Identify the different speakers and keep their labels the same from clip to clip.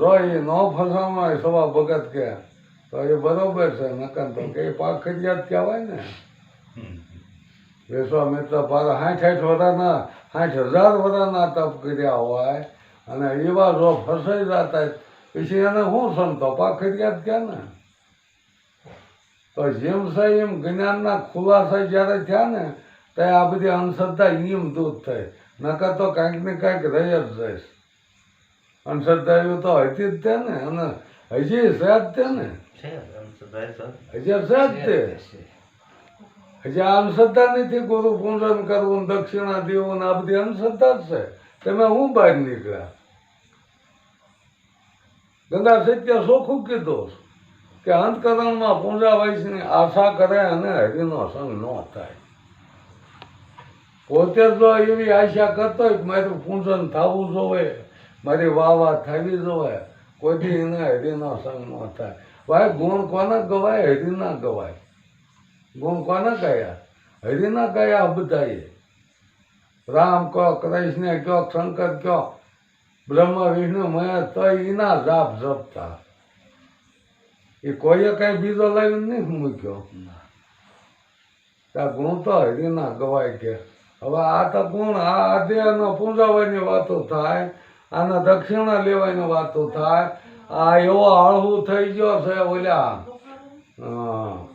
Speaker 1: જો એ ન ફસામાં સવા ભગત કે, તો એ બરોબર છે, નકર તો કે પાક ફરિયાદ કહેવાય ને. વિશ્વામિત્ર પારા સાઠ સાઠ વર્ષના સાઠ હજાર વર્ષના તપ કર્યા હોય, અને એવા જો ફસાઈ જતા પછી એને શું સંતો, પાક ફરિયાદ કે ને? તો જેમ છે એમ જ્ઞાનના ખુલાસા જ્યારે થયા ને ત્યારે આ બધી અંધશ્રદ્ધા એમ દૂર થઈ. નકર તો કાંઈક ને કાંઈક રહી જ જઈશ. અંધશ્રદ્ધા એવું તો હતી જ તે ને અને હજી છે જ તે. ને હજી છે? જ તે હજી આ અંધશ્રદ્ધા નથી ગુરુ પૂજન કરવું દક્ષિણા દેવું આ બધી અંધશ્રદ્ધા જ છે. તમે હું બહાર નીકળ્યા? ગંગા સત્ય સોખું કીધું કે અંતકરણમાં પૂજા વૈશ્વની આશા કરે અને હરિનો સંગ ન થાય. પોતે જો એવી આશા કરતો મારું પૂજન થવું જોવે મારી વાહ વાહ થવી જોવે કોઈથી એને હરિનો સંગ ન થાય. ભાઈ, ગુણ કોને ગવાય? હરિના ગવાય. ગુણ કોને કયા હરિના કયા બધાએ. રામ કહો, કૃષ્ણ કહો, શંકર કહો, બ્રહ્મ, વિષ્ણુ મહેશ તો એના જાપ જપતા. એ કોઈએ કઈ બીજો લાવીને નહીં મૂક્યો. ત્યાં ગુણ તો હરિના ગવાય કે. હવે આ તો ગુણ આ અધ્યાયનો પૂંજાવાની વાતો થાય. આના દક્ષિણા લેવાની વાતો થાય. આ એવો હળવું થઈ ગયો છે બોલ્યા હા.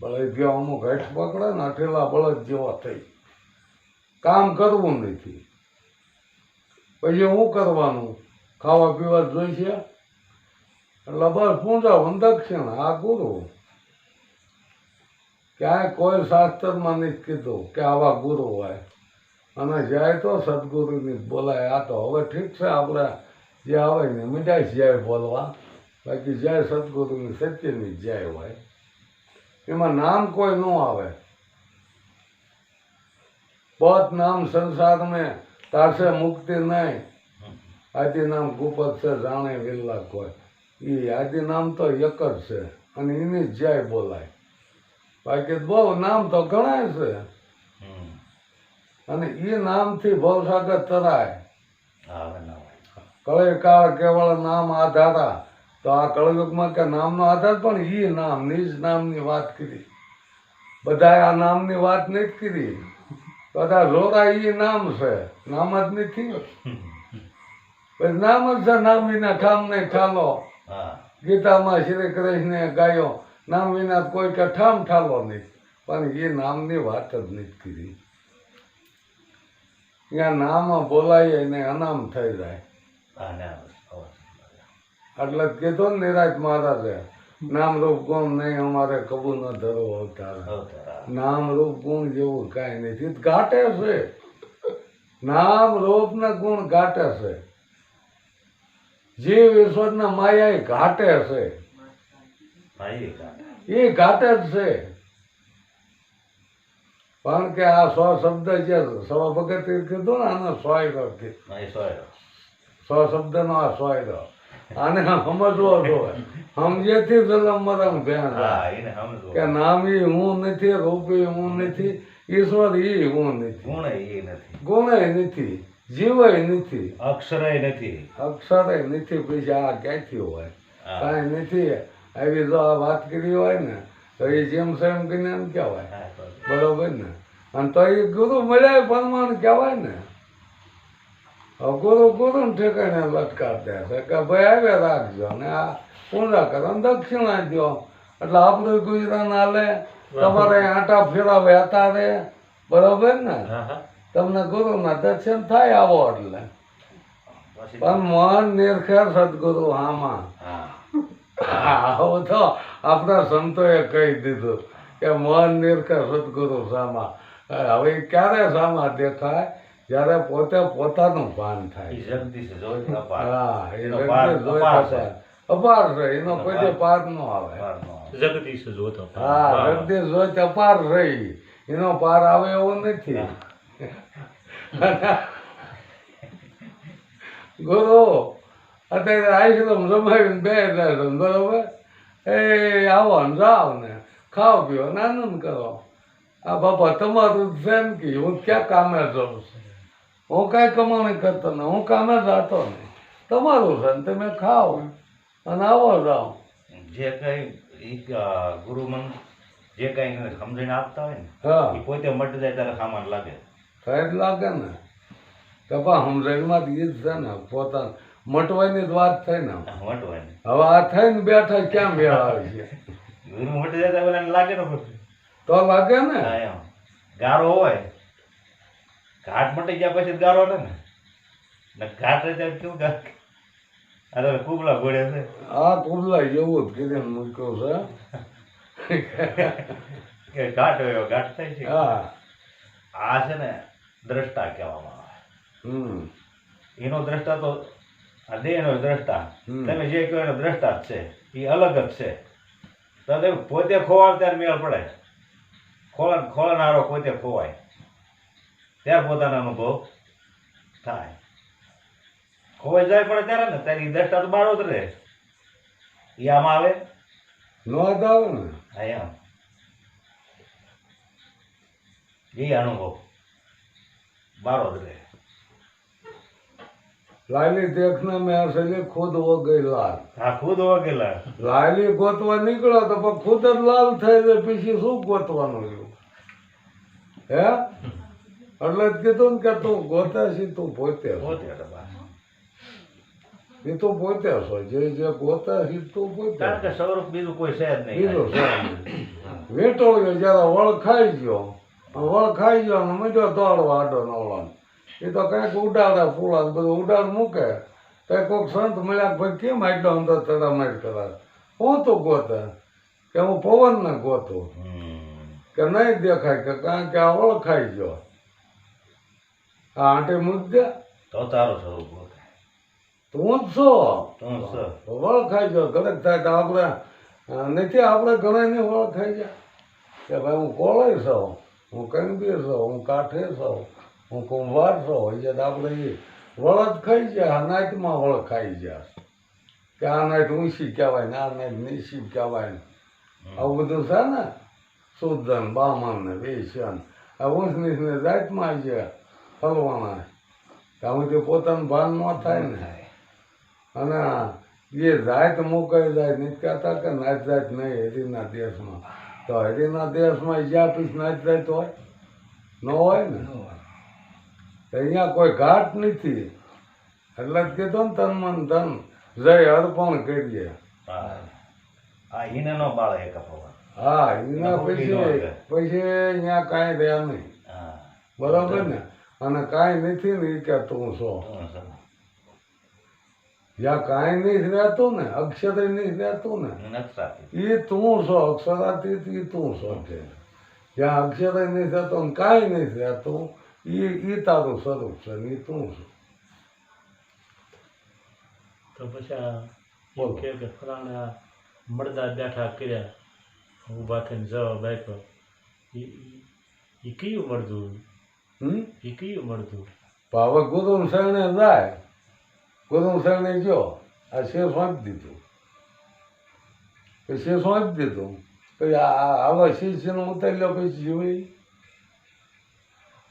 Speaker 1: બળદ ગયો, અમુક હેઠ પકડે ને અઠેલા બળદ જેવા થઈ. કામ કરવું નથી. પછી શું કરવાનું? ખાવા પીવા જોઈશે? એટલે બસ પૂંજા દક્ષિણ, આ ગુરુ. ક્યાંય કોઈ શાસ્ત્રમાં નથી કીધું કે આવા ગુરુ હોય. અને જાય તો સદગુરુની બોલાય, આ તો હવે ઠીક છે, આપણે જે આવે ને મીઠાઈ જાય બોલવા. બાકી જાય સદગુરુની સત્યની જાય હોય. એમાં નામ કોઈ ન આવે. પદ નામ સંસાર મેં તારસે મુક્તિ નહીં. આદિ નામ ગુપત છે, જાણે વિલ્લા કોઈ એ આદિ નામ તો એક જ છે, અને એની જાય બોલાય. બાકી બહુ નામ તો ઘણા છે. અને એ નામથી ભવસાગર તરાય. કળે કાળ કેવળ નામ આધારા. તો આ કળયુગમાં કે નામનો આધાર પણ એ નામ નિજ નામની વાત કરી બધાએ આ નામની વાત નહીં કરી બધા જોરા એ નામ છે. નામ જ નથી પછી નામ જ છે નામ વિના ઠામ ને ઠાલો. ગીતામાં શ્રી કૃષ્ણે ગાયો નામ વિના કોઈ કે ઠામ ઠાલો નહીં. પણ એ નામની વાત જ નથી કરી ત્યાં નામ બોલાય ને અનામ થઈ જાય. એટલે કીધું ને નિરાજ મહારાજે નામ રૂપ ગુણ નહીં અમારે કબૂલ ન ધરો અવતાર. નામ રૂપ ગુણ જેવું કાંઈ નથી. ઘાટે છે. નામ રૂપ ને ગુણ ઘાટે છે. જીવ ઈશ્વરના માયા એ ઘાટે છે.
Speaker 2: એ
Speaker 1: ઘાટે જ છે. પણ કે આ સો શબ્દ જે સવા ભગત કીધું ને આનો
Speaker 2: સ્વાયદો એ
Speaker 1: સો શબ્દનો આ સ્વાયદો આને સમજવો જોઈએ સમજેથી જલમ મરમ ભેણ કે નામી હું નથી રૂપી હું નથી ઈશ્વર ઈ હું નથી.
Speaker 2: ગુણ એ નથી.
Speaker 1: જીવય નથી.
Speaker 2: અક્ષરય નથી.
Speaker 1: અક્ષરય નથી. પછી આ ક્યાંથી હોય. કાંઈ નથી. આવી જો આ વાત કરી હોય ને તો એ જેમ સેમ કરીને એમ કહેવાય.
Speaker 2: હા,
Speaker 1: બરોબર ને. અને તો એ ગુરુ મળ્યા પ્રમાણ કહેવાય ને. ગુરુ ગુરુ ઠેકાણે દે છે કે ભાઈ આવે રાખજો ને આ પૂજા કરો. દક્ષિણા દો એટલે આપણું ગુજરાન હાલે તમારે આટા ફેરાવે અતારે. બરોબર ને? તમને ગુરુના દર્શન થાય આવો એટલે. પણ મન નિરખેર સદગુરુ હામાં
Speaker 2: હા.
Speaker 1: આવું તો આપણા સંતોએ કહી દીધું. કે મન નિર્ખર સદગુરુ સામા. હવે ક્યારે સામા દેખાય જ્યારે પોતે પોતાનું ભાન થાય.
Speaker 2: અપાર.
Speaker 1: હા એ જોઈ
Speaker 2: છે.
Speaker 1: અપાર છે એનો કોઈ પાર ન આવે.
Speaker 3: જગદીશ જોતો
Speaker 1: હા જગદીશ જોત અપાર રહી. એનો પાર આવે એવો નથી. ગુરુ અત્યારે આશ્રમ રમાવીને બે બરોબર? એ આવો ને જાઓ ને. ખાઓ પીઓ આનંદ કરો. આ બાપા તમારું જેમ કે હું ક્યાં કામે જાઉં છું? હું કાંઈ કમાણી કરતો નહીં હું કામે જતો નહીં. તમારું છે ને તમે ખાઓ અને આવો જાઓ.
Speaker 2: જે કઈ ગુરુ મંત્ર જે કઈ સમજણ આપતા હોય ને એ પોતે મટી જાય ત્યારે સામાન લાગે.
Speaker 1: સાહેબ લાગે ને. કપા સમજણમાં જ છે ને પોતા મટવાની જ વાત થઈ ને.
Speaker 2: મટવાની
Speaker 1: હવે આ થઈને બેઠા ક્યાં મેળ આવે છે?
Speaker 2: ગુરુ મટી જાય ત્યારે એને લાગે ને પછી.
Speaker 1: તો લાગે ને?
Speaker 2: હા, એમ. ગારો હોય. ઘાટ મટી ગયા પછી ગારો ગારો ને. ને ઘાટ રહે ત્યારે કેવું ગાટ અરે તો કુબલા ગોળે છે.
Speaker 1: હા કુબલા જેવું જ કીધે મૂક્યો છે.
Speaker 2: કે ઘાટ હોય ઘાટ થાય છે.
Speaker 1: હા.
Speaker 2: આ છે ને દ્રષ્ટા કહેવામાં આવે.
Speaker 1: હમ.
Speaker 2: એનો દ્રષ્ટા તો આ દેહનો દ્રષ્ટા. તમે જે કહો એનો દ્રષ્ટા જ છે. એ અલગ જ છે. તમે પોતે ખોવાય ત્યારે મેળ પડે. ખોળા ખોળનારો પોતે ખોવાય. ત્યારે પોતાનો અનુભવ થાય. ખોવાઈ જાય પડે ત્યારે ને ત્યારે દ્રષ્ટા તો બાળો જ રહે એ આમાં આવે.
Speaker 1: નો આવે ને.
Speaker 2: હા એમ. એ અનુભવ બારો જ રહે
Speaker 1: લાલી દેખને મેં અસલી ખુદ હો ગઈ લાલ.
Speaker 2: હા ખુદ વગેલા
Speaker 1: લાલી. ગોતવા નીકળો તો પણ ખુદ જ લાલ થઈ જાય પછી શું ગોતવાનું રહ્યું? હે? એટલે જ કીધું કે તું ગોતે છે તું પોતે એ તું પોતે છો જે જે ગોતે છે તું પોતે
Speaker 2: કારણ કે સ્વરૂપ બીજું કોઈ છે જ નહીં.
Speaker 1: બીજું છે. વેટોળ્યો જયારે વળ ખાઈ ગયો વળ ખાઈ ગયો મજો દોડવા આડો નવળો એ તો કંઈક ઉડાડે ફૂલા બધું ઉડાડ મૂકે. તો કોઈક સંત મળ્યા ભાઈ કેમ આટલો અંદર તડામાડ કરા હું તો ગોતે. કે હું પવન ને ગોતું. કે નહીં દેખાય કે કારણ કે આ ઓળખાઈ ગયો. આ આંટી મુદ્દે
Speaker 2: તો તારો સ્વરૂપ
Speaker 1: તું જ છો. ઓળખાઈ ગયો ઘડીક થાય તો આપણે નથી આપણે ઘણા ને વળ ખાઈ કે ભાઈ હું કોળે છું હું કણબીર છું હું કાઠે છું. હું કુંભાર છું એ તો આપણે એ વળદ ખાઈ જાય આ નાઈટમાં વળ ખાઈ જાય કે આ નાઈટ ઊંચી કહેવાય ને આ નાઈટ નીચી કહેવાય ને. આવું બધું છે ને શુદ્ધન બામણ ને વેસન આ ઊંચ નીચને જાતમાં આવી જાય ફલવાના તે પોતાનું ભાન ન થાય ને. અને એ જાત મુકાઈ જાય નહીં કહેતા કે નાચ જાત નહીં હરીના દેશમાં. તો હરીના દેશમાં જ્યાં પીસ નાચ જાત હોય ન હોય ને? તો અહીંયા કોઈ ઘાટ નથી. એટલે જ કીધો ને તન મન ધન જય અર્પણ કરીએ.
Speaker 2: હા. આ ઈને એક
Speaker 1: હા એના
Speaker 2: એના
Speaker 1: પછી પછી અહીંયા કાંઈ રહ્યા નહીં. બરાબર ને? અને કાંઈ નથી ને કે તું છો. યા કાંઈ નહીં રહેતું ને અક્ષર નહીં રહેતું ને
Speaker 2: એ
Speaker 1: તું છો અક્ષરાતી તું છો કે. જ્યાં અક્ષર નહીં રહેતો ને કાંઈ નહીં રહેતું એ એ તારું સ્વરૂપ છે ને તું છું.
Speaker 3: તો પછી આ કે ફલાણા મળદા બેઠા કર્યા ઊભા થઈને જવાબ આપ્યો. એ કયું મળતું એ કયું મળતું
Speaker 1: હવે ગુરુ શરણે જાય. ગુરુ શરણે જો આ શેર સોંપી દીધું. પછી શેર સોંપી દીધું. પછી આ આવા શિષ્યનો ઉતાર્યો પછી જીવી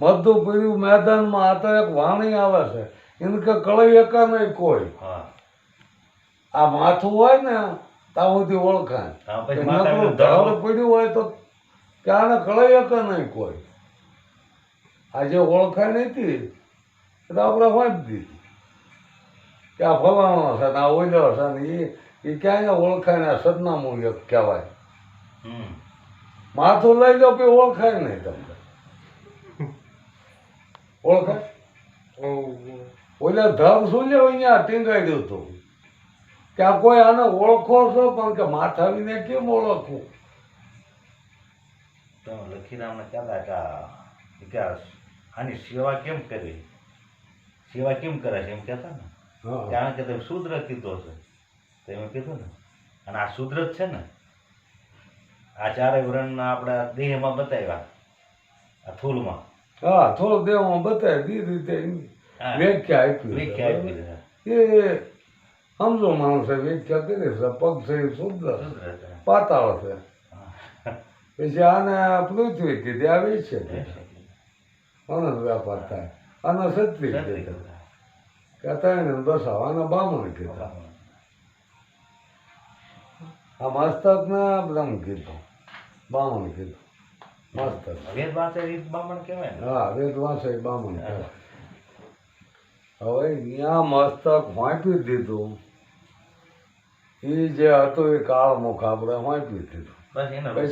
Speaker 1: બધું પૂર્યું મેદાનમાં આ તો એક વાણી આવે છે. એને કે કળાઈ એકા નહીં કોઈ. આ માથું હોય ને ત્યાં સુધી ઓળખાય.
Speaker 2: ધડ
Speaker 1: પડ્યું હોય તો કે આને કળાઈ એકા નહીં કોઈ. આ જે ઓળખાય નથી તો આપણે વાંચી દીધી. કે આ ફલાણો છે ને આ ઓઈલો છે ને એ એ ક્યાંય ઓળખાય ને આ સદનામું એક કહેવાય. માથું લઈ લો કે ઓળખાય નહીં તમને? ઓળખાય ઓલા ધર શું અહીંયા? ટીંગાઈ દઉં હતો કે આ કોઈ આને ઓળખો છો? પણ કે માથાવીને કેમ ઓળખવું
Speaker 2: તમે લખીને અમને કહેતા કે આ- કે આની સેવા કેમ કરવી સેવા કેમ કરે છે એમ કહેતા ને? કારણ કે તમે શુદ્ર કીધો છે. તો એમ કીધું ને? અને આ શુદ્ર જ છે ને? આ ચારે વર્ણના આપણા દેહમાં બતાવ્યા. આ થૂલમાં.
Speaker 1: હા થોડો દેવામાં બતાવી દી રીતે. વ્યાખ્યા આપી. એ સમજો માણસે વ્યાખ્યા કરી છે પગ છે એ શુદ્ધ. પાતાળ છે. પછી આને પૃથ્વી કીધી આવી છે. અનંત વ્યાપાર થાય. આના સત્રી કીધું. કહેતા એને બસાવાના બામણ કીધા. આ મસ્તક ને બ્રહ્મ કીધું. બામણ કીધું.
Speaker 2: વેદ વાંચે બામણ કહેવાય
Speaker 1: હા વેદ વાંચે બામણ કહેવાય. હવે ત્યાં મસ્તક વાંપી દીધું. એ જે હતું એ કાળ મુખ આપણે વાંપી દીધું.